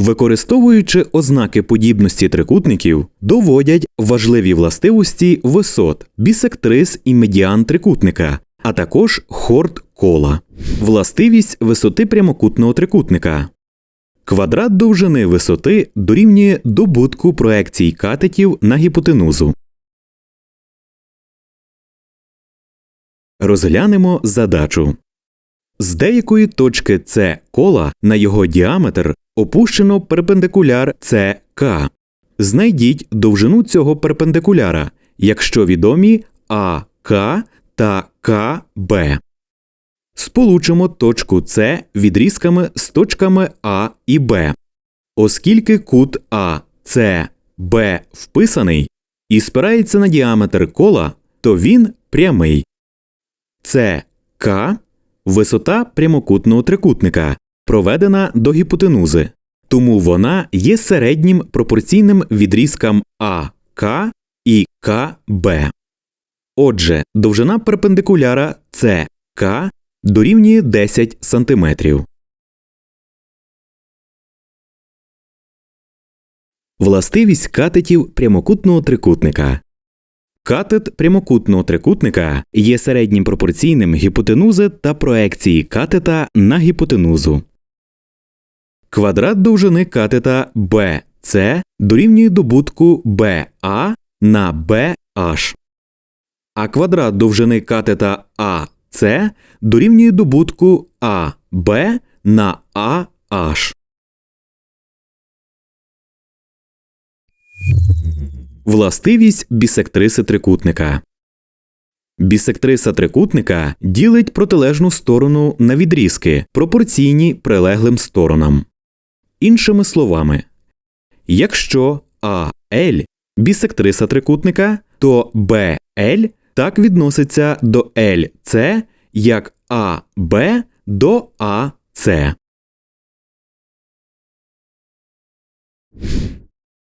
Використовуючи ознаки подібності трикутників, доводять важливі властивості висот, бісектрис і медіан трикутника, а також хорд кола, властивість висоти прямокутного трикутника. Квадрат довжини висоти дорівнює добутку проекцій катетів на гіпотенузу. Розглянемо задачу. З деякої точки С кола на його діаметр опущено перпендикуляр СК. Знайдіть довжину цього перпендикуляра, якщо відомі АК та КБ. Сполучимо точку С відрізками з точками А і Б. Оскільки кут А, С, Б вписаний і спирається на діаметр кола, то він прямий. СК висота прямокутного трикутника, проведена до гіпотенузи, тому вона є середнім пропорційним відрізкам АК і КБ. Отже, довжина перпендикуляра СК дорівнює 10 см. Властивість катетів прямокутного трикутника. Катет прямокутного трикутника є середнім пропорційним гіпотенузи та проекції катета на гіпотенузу. Квадрат довжини катета BC дорівнює добутку BA на BH. А квадрат довжини катета AC дорівнює добутку AB на AH. Властивість бісектриси трикутника. Бісектриса трикутника ділить протилежну сторону на відрізки, пропорційні прилеглим сторонам. Іншими словами, якщо AL бісектриса трикутника, то BL так відноситься до LC, як AB до AC.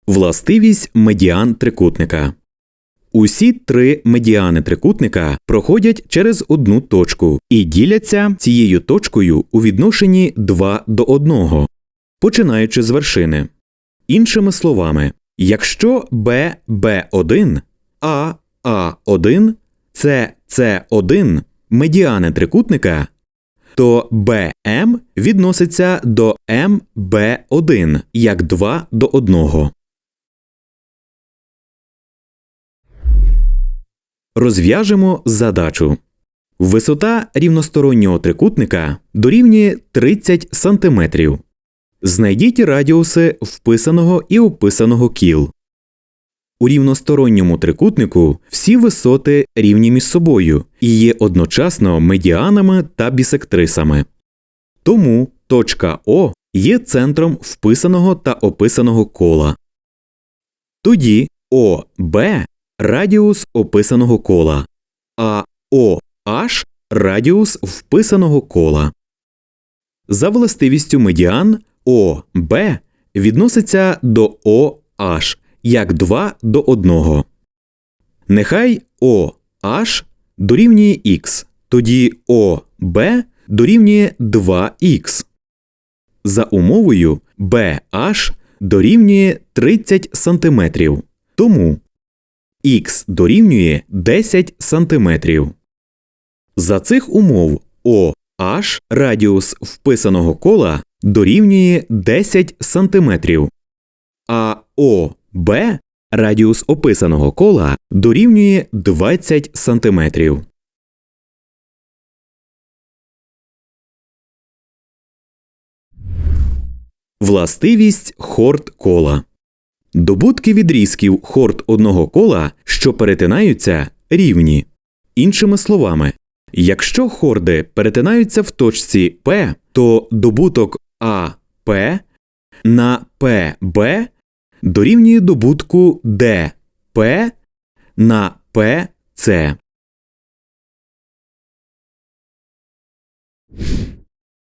Властивість медіан трикутника. Усі три медіани трикутника проходять через одну точку і діляться цією точкою у відношенні 2 до 1, починаючи з вершини. Іншими словами, якщо BB1, AA1, CC1 медіани трикутника, то BM відноситься до MB1 як 2 до 1. Розв'яжемо задачу. Висота рівностороннього трикутника дорівнює 30 см. Знайдіть радіуси вписаного і описаного кіл. У рівносторонньому трикутнику всі висоти рівні між собою і є одночасно медіанами та бісектрисами. Тому точка О є центром вписаного та описаного кола. Тоді ОБ радіус описаного кола, а OH – радіус вписаного кола. За властивістю медіан ОБ відноситься до OH як 2 до 1. Нехай OH дорівнює х, тоді ОБ дорівнює 2х. За умовою BH дорівнює 30 см. Тому х дорівнює 10 см. За цих умов OH радіус вписаного кола дорівнює 10 см, а ОБ радіус описаного кола дорівнює 20 см. Властивість хорд кола. Добутки відрізків хорд одного кола, що перетинаються, рівні. Іншими словами, якщо хорди перетинаються в точці P, то добуток АП на ПБ дорівнює добутку ДП на ПЦ.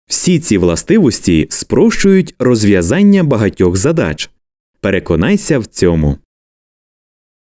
Всі ці властивості спрощують розв'язання багатьох задач. Переконайся в цьому.